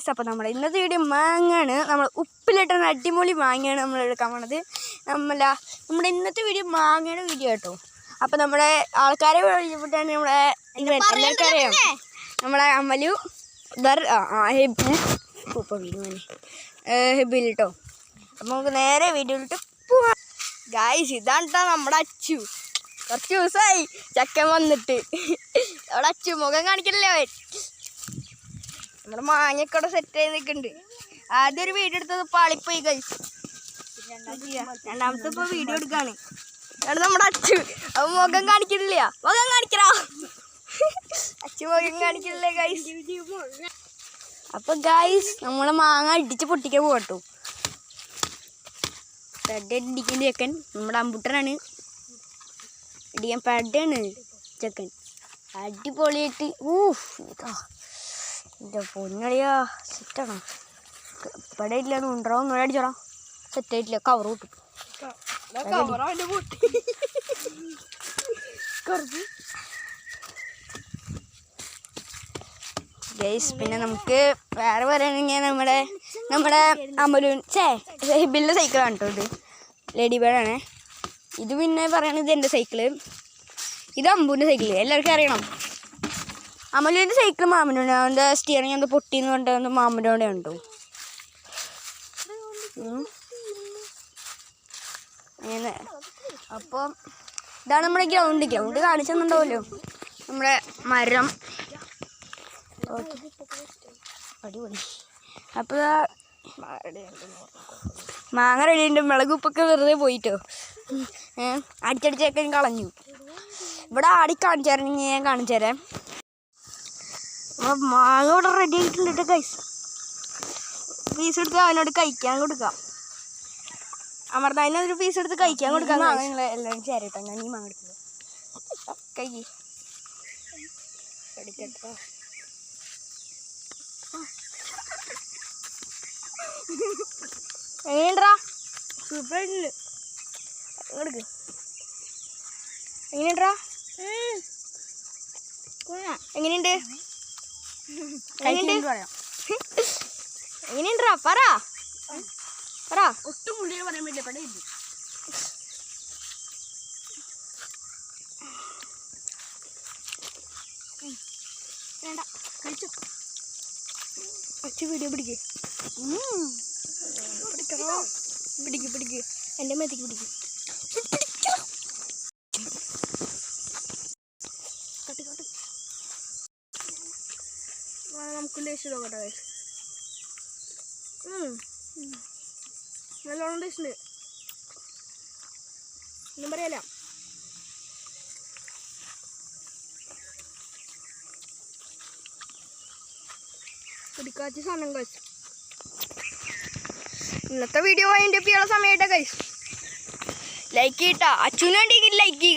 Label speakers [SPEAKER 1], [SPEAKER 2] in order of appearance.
[SPEAKER 1] Guys അപ്പോൾ നമ്മൾ ഇന്നത്തെ വീഡിയോ മാങ്ങയാണ് നമ്മൾ ഉപ്പിലിട്ട അടിപൊളി മാങ്ങയാണ് നമ്മൾ എടുക്കാൻ പോണത്. നമ്മള നമ്മുടെ ഇന്നത്തെ വീഡിയോ മാങ്ങയുടെ വീഡിയോ കേട്ടോ അപ്പോൾ നമ്മുടെ ആൾക്കാരെ വിളിച്ചിട്ടാണ് നമ്മളെ എല്ലാവർക്കും അറിയാം നമ്മളെ അമലു ദർ ഹെബു ഉപ്പ വീടുമനെ ഹെബിൽ കേട്ടോ അപ്പോൾ നമുക്ക് നേരെ വീഡിയോയിലിട്ട് പോവാം. ഗായ്സ് ഇതാണ് നമ്മുടെ അച്ചു. കുറച്ച് ദിവസമായി ചക്കൻ വന്നിട്ട്. അവിടെ അച്ചു മുഖം കാണിക്കല്ലേ അവൻ? നമ്മുടെ മാങ്ങക്കട സെറ്റ് ചെയ്ത് നിൽക്കുന്നുണ്ട് ആദ്യം ഒരു വീഡിയോ എടുത്തത് പാളിപ്പോയി കഴിച്ചു രണ്ടാമത്തെ ഇപ്പൊ വീഡിയോ എടുക്കാണ്. അവിടെ നമ്മുടെ അച്ചു അവൻ മുഖം കാണിക്കുന്നില്ല. മുഖം കാണിക്കടാ. അച്ചു മുഖം കാണിക്കില്ലേ ഗൈസ് അപ്പൊ ഗൈസ് നമ്മളെ മാങ്ങ അടിച്ച് പൊട്ടിക്കാൻ പോകട്ടോ പെഡ് ഇടിക്കുന്ന ചെക്കൻ നമ്മുടെ അമ്പുട്ടനാണ്. ഇടിക്കാൻ പെഡാണ് ചെക്കൻ. അടിപൊളിയായിട്ട് ഇതാ. എന്റെ പൊന്നളിയാ സെറ്റാണോ. ഇവിടെ ഇല്ല ഉണ്ടോ? ഒന്നും അടിച്ചോടാ. സെറ്റ് ആയിട്ടില്ല കവർ കിട്ടും. ഗൈസ് പിന്നെ നമുക്ക് വേറെ പറയുകയാണെങ്കിൽ നമ്മുടെ നമ്മുടെ അമലു ചേ ഹിബിലിന്റെ സൈക്കിളാണ് കേട്ടോ ഇത്. ലേഡി ബേഡാണ് ഇത് പിന്നെ പറയണത് എന്റെ സൈക്കിൾ ഇത് അമ്പൂന്റെ സൈക്കിൾ എല്ലാവർക്കും അറിയണം. അമലുവിന്റെ സൈക്കിൾ മാമനോടെ അവന്റെ സ്റ്റിയറിംഗ് എന്താ പൊട്ടിന്ന് പറഞ്ഞിട്ട് മാമനോടെ ഉണ്ടോ. അങ്ങനെ. അപ്പോൾ ഇതാണ് നമ്മുടെ ഗ്രൗണ്ട് ഗ്രൗണ്ട് കാണിച്ചെന്നുണ്ടാവുമല്ലോ. നമ്മുടെ മരം. അടിപൊളി. അപ്പോൾ മാങ്ങ റെഡിയുണ്ട് മുളക് ഉപ്പൊക്കെ വെറുതെ പോയിട്ടോ. അടിച്ചടിച്ചൊക്കെ കളഞ്ഞു. ഇവിടെ ആടി കാണിച്ചു തരണമെങ്കിൽ ഞാൻ കാണിച്ചു തരാം മാങ്ങ ഇവിടെ റെഡി ആയിട്ടുണ്ട് കൈസ് പീസ് എടുത്ത് അവനോട് കഴിക്കാൻ കൊടുക്കാം. അമർത്താൻ ഒരു പീസ് എടുത്ത് കഴിക്കാൻ കൊടുക്കാം നിങ്ങൾ എല്ലാവരും ചേരട്ടോ ഞാൻ ഈ മാങ്ങ എടുക്കുന്നത് കൈ. എടുക്കട്ടോ. എങ്ങനെയുണ്ടാ? സൂപ്പറായിട്ടുണ്ട് എടുക്ക്. എങ്ങനെയുണ്ടാ? എങ്ങനെയുണ്ട്? എങ്ങനെയുണ്ട്? പറ. പറ.
[SPEAKER 2] ഒട്ടും മുള്ളിയെ പറയാൻ പറ്റില്ല. പടം
[SPEAKER 1] വേണ്ട. കഴിച്ചു. അച്ഛ വീഡിയോ പിടിക്ക്. പിടിക്ക് പിടിക്ക്. എന്റെ മേത്തേക്ക് പിടിക്ക് കട്ട് കട്ട് നമുക്ക് ടേസ്റ്റ് നോക്കട്ടെ. ഉം. നല്ലോണം ടേസ്റ്റ് ഒന്നും പറയല്ല. പിടിക്കാത്ത സാധനം കഴിച്ചു ഇന്നത്തെ വീഡിയോ അതിന്റെ ചെയ്യാനുള്ള സമയമായിട്ടാ കഴിച്ചു ലൈക്ക് ചെയ്യട്ടാ അച്ഛനും വേണ്ടി ലൈക്ക് ചെയ്യ